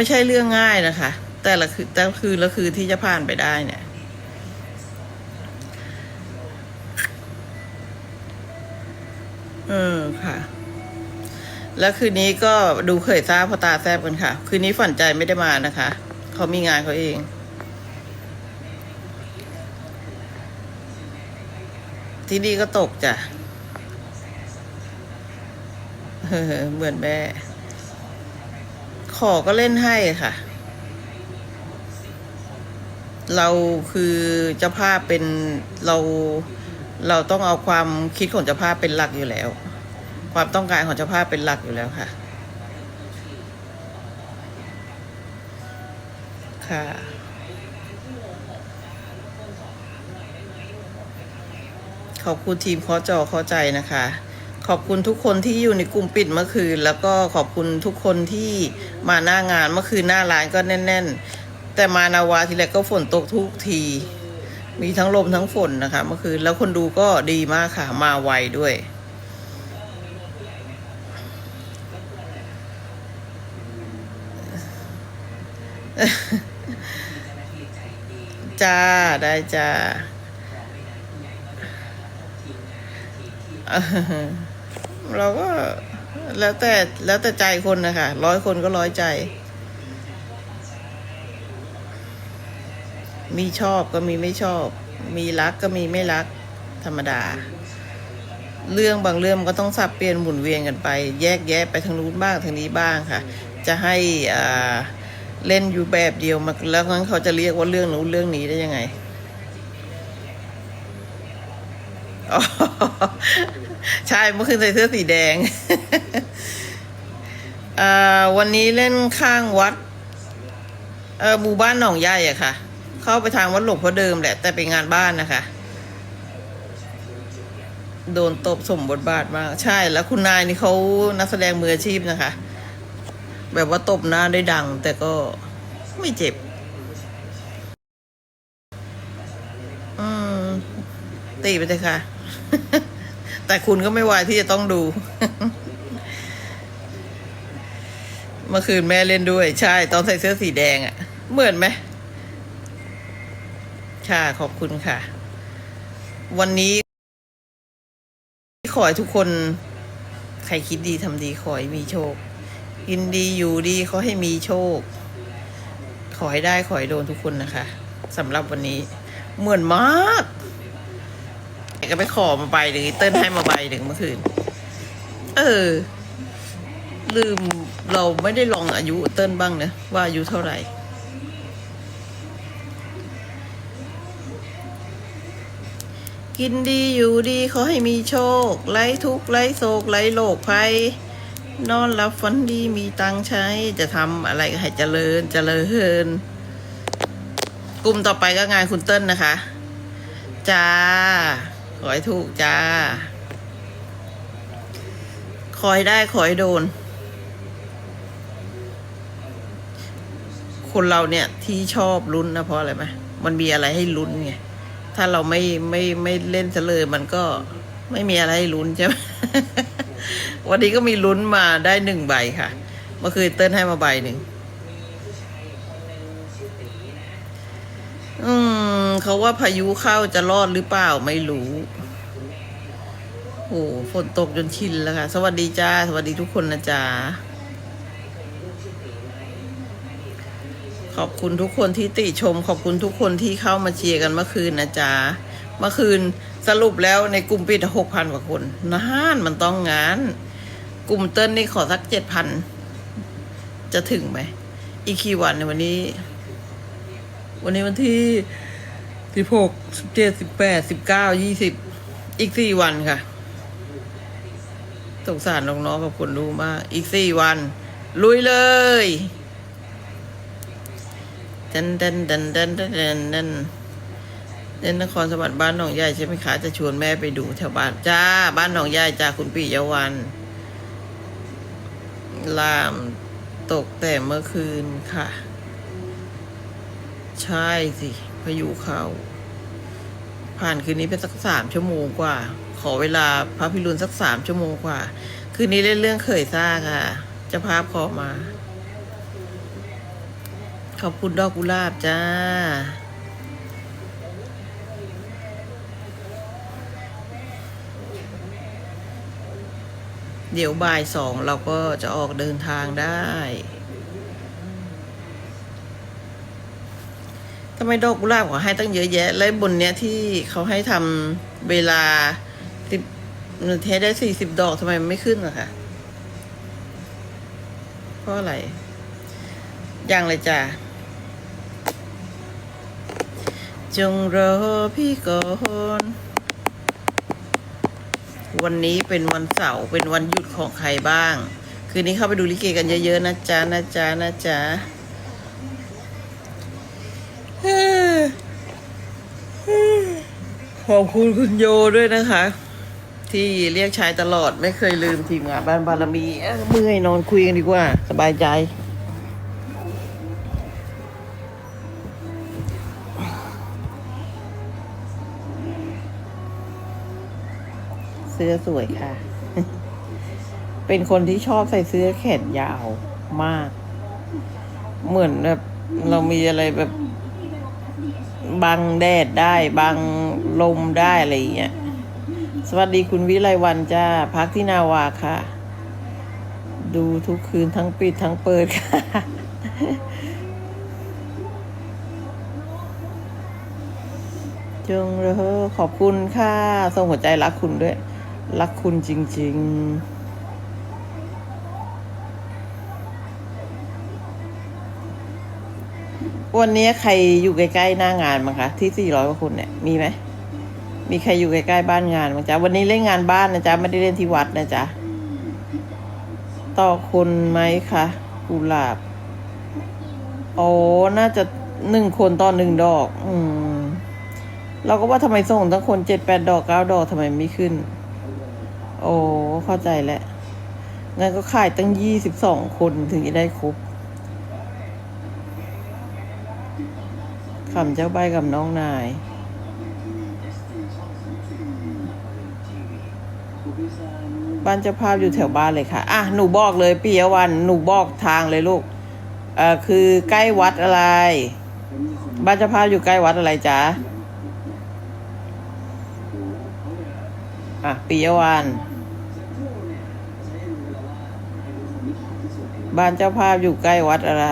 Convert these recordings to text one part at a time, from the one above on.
ไม่ใช่เรื่องง่ายนะคะ แต่ละคือแต่คืนละคืนที่จะผ่านไปได้เนี่ยเออค่ะ แล้วคืนนี้ก็ดูเคยทราบพอตาแซบกันค่ะ คืนนี้ฝันใจไม่ได้มานะคะ เขามีงานเขาเองที่นี่ก็ตกจ้ะเออเหมือนแม่ ขอก็เล่นให้ค่ะ เราคือเจ้าภาพเป็นเราเราต้องเอาความคิดของเจ้าภาพเป็นหลักอยู่แล้ว ความต้องการของเจ้าภาพเป็นหลักอยู่แล้วค่ะ ค่ะ ขอบคุณทีมเคอจอเข้าใจนะคะ ขอบคุณทุกคนที่อยู่ในกลุ่มปิดเมื่อคืน แล้วก็ขอบคุณทุกคนที่มาหน้างานเมื่อคืนหน้าร้านก็แน่น ๆ แต่มานาวาทีแรกก็ฝนตกทุกที มีทั้งลมทั้งฝนนะคะ เมื่อคืนแล้วคนดูก็ดีมากค่ะมาไวด้วยจ้าได้จ้าเออ เราก็แล้วแต่แล้วแต่ใจคนนะคะร้อยคนก็ร้อยใจ มีชอบก็มีไม่ชอบ มีรักก็มีไม่รักธรรมดา เรื่องบางเรื่องก็ต้องสับเปลี่ยนหมุนเวียนกันไป แยกแยะไปทางนู้นบ้างทางนี้บ้างค่ะ จะให้อ่าเล่นอยู่แบบเดียวมาแล้วงั้นเขาจะเรียกว่าเรื่องนู้นเรื่องนี้ได้ยังไง ใช่เมื่อคืนใส่เสื้อสีแดงอ่าวันนี้เล่นข้างวัดเออหมู่บ้านหนองใหญ่อะค่ะ เข้าไปทางวัดหลวงพ่อเดิมแหละ แต่เป็นงานบ้านนะคะ โดนตบสมบทบาทมาก ใช่แล้วคุณนายนี่เขานักแสดงมืออาชีพนะคะ แบบว่าตบหน้าได้ดัง แต่ก็ไม่เจ็บ อืมตีไปเลยค่ะ แต่คุณก็ไม่วายที่จะต้องดู เมื่อคืนแม่เล่นด้วย ใช่ ตอนใส่เสื้อสีแดงอะ่ะ เหมือนไหมค่ะขอบคุณค่ะ วันนี้ ขอให้ทุกคน ใครคิดดีทำดีขอให้มีโชค กินดีอยู่ดีขอให้มีโชค ขอให้ได้ขอให้โดนทุกคนนะคะสำหรับวันนี้ เหมือนมาก ก็ไปขอมาใบหนึ่งเติ้ลให้มาใบหนึ่งเมื่อคืน เออ ลืมเราไม่ได้ลองอายุเติ้ลบ้างนะ ว่าอายุเท่าไหร่ กินดีอยู่ดีขอให้มีโชค ไร้ทุกข์ไร้โศกไร้โรคภัยนอนรับฝันดีมีตังใช้จะทำอะไรก็ให้เจริญเจริญกลุ่มต่อไปก็งานคุณเติ้ลนะคะ จ้า ขอให้ถูกจ้า ขอให้ได้ขอให้โดน คนเราเนี่ยที่ชอบลุ้นนะเพราะอะไรไหมมันมีอะไรให้ลุ้นไง ถ้าเราไม่ไม่ไม่เล่นซะเลยมันก็ไม่มีอะไรให้ลุ้นใช่ไหมวันนี้ก็มีลุ้นมาได้หนึ่งใบค่ะ เมื่อคืนเติ้ลให้มาใบหนึ่ง เขาว่าพายุเข้าจะรอดหรือเปล่าไม่รู้โอ้ฝนตกจนชินแล้วค่ะ สวัสดีจ้า สวัสดีทุกคนนะจ๊ะขอบคุณทุกคนที่ติชม ขอบคุณทุกคนที่เข้ามาเชียร์กันเมื่อคืนนะจ๊ะเมื่อคืนสรุปแล้วในกลุ่มปิดหกพันกว่าคนนานมันต้องงาน กลุ่มเติ้ลนี่ขอสักเจ็ดพันจะถึงไหมอีกกี่วันในวันนี้ วันนี้วันที่ สิบหกสิบเจ็ดสิบแปดสิบเก้ายี่สิบอีกสี่วันค่ะสงสารน้องๆกับคนดูมาก อีกสี่วัน ลุยเลยดันดันดันดันดันดันดันเล่นนครสวรรค์บ้านหนองใหญ่ใช่ไหมคะจะชวนแม่ไปดูแถวบ้านจ้า บ้านหนองใหญ่จ้าคุณปิยวันลามตกแต่เมื่อคืนค่ะ ใช่สิ พายุเข้า ผ่านคืนนี้ไปสักสามชั่วโมงกว่า ขอเวลาพระพิรุณสักสามชั่วโมงกว่า คืนนี้เล่นเรื่องเคยซ่าค่ะจะภาพขอมา ขอบคุณดอกกุหลาบจ้าเดี๋ยวบ่ายสองเราก็จะออกเดินทางได้ ทำไมดอกกุหลาบเขาให้ตั้งเยอะแยะ แล้วบนเนี้ยที่เขาให้ทำเวลาสิบเทสได้สี่สิบดอกทำไมไม่ขึ้นอะคะเพราะอะไรยังเลยจ้ะจงรอพี่ก่อนวันนี้เป็นวันเสาร์เป็นวันหยุดของใครบ้าง คืนนี้เข้าไปดูลิเกกันเยอะๆนะจ๊ะนะจ๊ะนะจ๊ะเฮ้อ ขอบคุณคุณโยด้วยนะคะ ที่เรียกชายตลอดไม่เคยลืมทีมงานบ้านบารมีเอ้อเมื่อยนอนคุยกันดีกว่า สบายใจเสื้อสวยค่ะ เป็นคนที่ชอบใส่เสื้อแขนยาวมาก เหมือนแบบเรามีอะไรแบบ บังแดดได้ บังลมได้อะไรอย่างเงี้ยสวัสดีคุณวิไลวันจ้าพักที่นาวาค่ะ ดูทุกคืนทั้งปิดทั้งเปิดค่ะจงเรอขอบคุณค่ะส่งหัวใจรักคุณด้วย รักคุณจริง ๆ วันนี้ใครอยู่ใกล้ๆหน้างานมั้งคะที่สี่ร้อยกว่าคนเนี่ยมีไหมมีใครอยู่ใกล้ๆบ้านงานมั้งจ๊ะวันนี้เล่นงานบ้านนะจ๊ะไม่ได้เล่นที่วัดนะจ๊ะต่อคนไหมคะกุหลาบโอ้น่าจะหนึ่งคนต่อหนึ่งดอก อืม เราก็ว่าทำไมส่งทั้งคนเจ็ดแปดดอกเก้าดอกทำไมไม่ขึ้น โอ้เข้าใจแล้วงั้นก็ขายตั้งยี่สิบสองคนถึงจะได้ครบ ขำเจ้าใบกับน้องนาย บ้านเจ้าภาพอยู่แถวบ้านเลยค่ะ อะ หนูบอกเลยปียวัน หนูบอกทางเลยลูก เอ่อ คือใกล้วัดอะไร บ้านเจ้าภาพอยู่ใกล้วัดอะไรจ๊ะ อะปียวันบ้านเจ้าภาพอยู่ใกล้วัดอะไร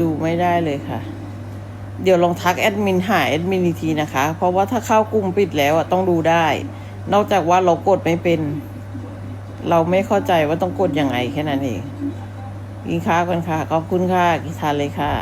ดูไม่ได้เลยค่ะ เดี๋ยวลองทักแอดมินหาแอดมินอีกทีนะคะ เพราะว่าถ้าเข้ากลุ่มปิดแล้วอะต้องดูได้ นอกจากว่าเรากดไม่เป็น เราไม่เข้าใจว่าต้องกดยังไงแค่นั้นเองกินข้าวกันค่ะ ขอบคุณค่ะกินทานเลยค่ะ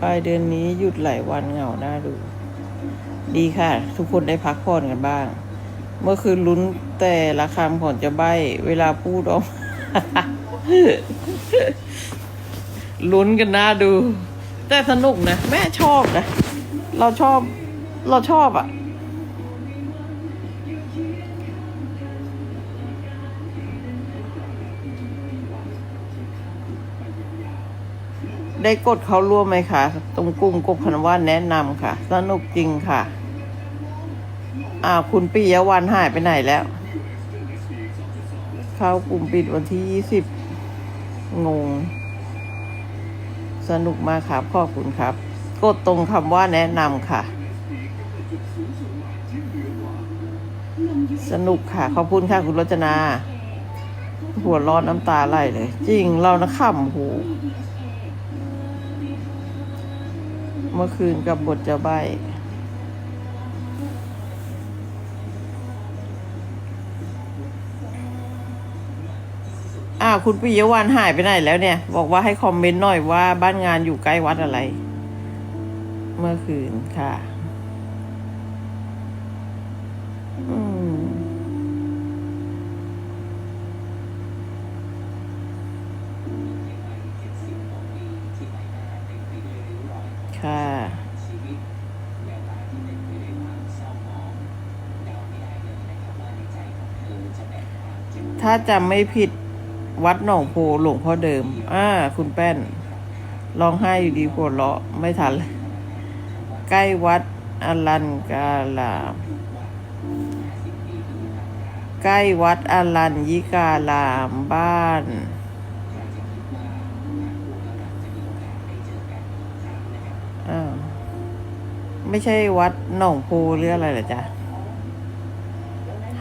ปลายเดือนนี้หยุดหลายวันเหงาหน้าดู ดีค่ะ ทุกคนได้พักผ่อนกันบ้าง เมื่อคืนลุ้นแต่ละคำของจะใบ เวลาพูดออกลุ้นกันหน้าดู แต่สนุกนะ แม่ชอบนะ เราชอบ เราชอบอะ่ะ ได้กดเขาร่วมไหมคะ ตรงกลุ่มกบพันว่าแนะนำค่ะ สนุกจริงค่ะ อ้าวคุณปิยวันหายไปไหนแล้ว เข้ากลุ่มปิดวันที่ยี่สิบงง สนุกมากครับขอบคุณครับ กดตรงคำว่าแนะนำค่ะ สนุกค่ะ ขอบคุณค่ะคุณรจนา หัวร้อนน้ำตาไหลเลย จริงเรานะขำหูเมื่อคืนกับบทจะใบาวคุณปิยวันหายไปไหนแล้วเนี่ย บอกว่าให้คอมเมนต์หน่อยว่าบ้านงานอยู่ใกล้วัดอะไร เมื่อคืนค่ะอืมค่ะถ้าจำไม่ผิด วัดหนองโพหลวงพ่อเดิม อ่า คุณแป้นร้องไห้อยู่ดีปวดเลาะไม่ทันเลยใกล้วัดอลันกาลามใกล้วัดอรัญญิการามบ้าน อ้าว ไม่ใช่วัดหนองปูหรืออะไรเหรอจ๊ะ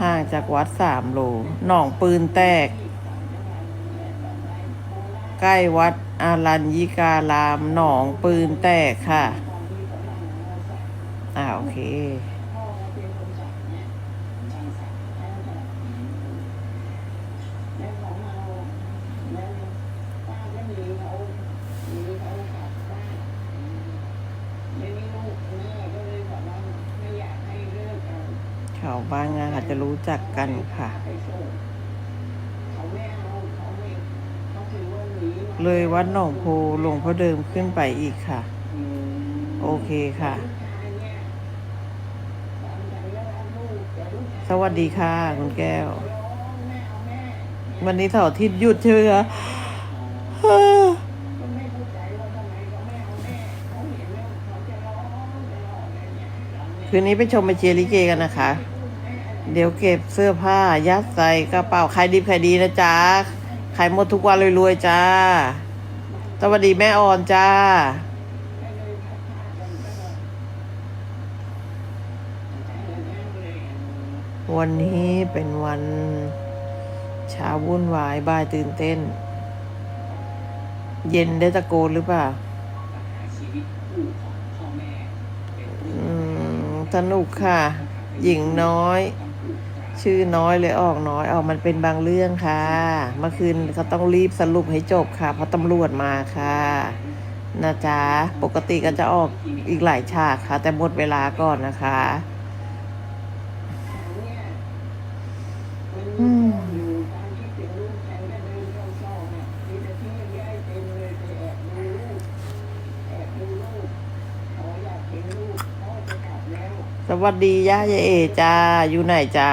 ห่างจากวัดสามโล หนองปืนแตก ใกล้วัดอารัญญิการามหนองปืนแตกค่ะ อ่าโอเคชาวบ้านงานอาจจะรู้จักกันค่ะ เลยวัดหนองโพหลวงพ่อเดิมขึ้นไปอีกค่ะ โอเคค่ะ สวัสดีค่ะ คุณแก้ว วันนี้เสาร์อาทิตย์หยุดใช่ไหมคะฮ่าคืนนี้ไปชมไปเชียร์ลิเกกันนะคะ เดี๋ยวเก็บเสื้อผ้ายัดใส่กระเป๋าขายดีขายดีนะจ๊ะขายหมดทุกวันรวยๆจ้า สวัสดีแม่ออนจ้า วันนี้เป็นวันเช้าวุ่นวายบ่ายตื่นเต้น เย็นได้ตะโกนหรือเปล่าอืมสนุกค่ะ หญิงน้อย ชื่อน้อยเลยออกน้อยออกมันเป็นบางเรื่องค่ะ เมื่อคืนเขาต้องรีบสรุปให้จบค่ะ เพราะตำรวจมาค่ะนะจ๊ะปกติก็จะออกอีกหลายฉากค่ะ แต่หมดเวลาก่อนนะคะ อืม สวัสดีย่ายายเอจ้า อยู่ไหนจ้า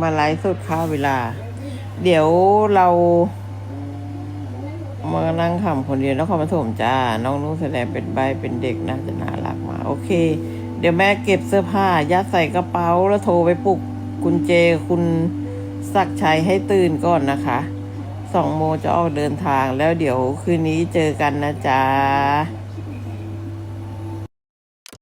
มาไลฟ์สดค่าเวลา เดี๋ยวเรามานั่งขำคนเดียวนครปฐมจ้า น้องนุ่งแสดงเป็นใบเป็นเด็กน่าจะน่ารักมา โอเค ดี๋ยวแม่เก็บเสื้อผ้า ยัดใส่กระเป๋าแล้วโทรไปปลุกคุณเจคุณศักชัยให้ตื่นก่อนนะคะสองโมจะออกเดินทางแล้วเดี๋ยวคืนนี้เจอกันนะจ๊ะ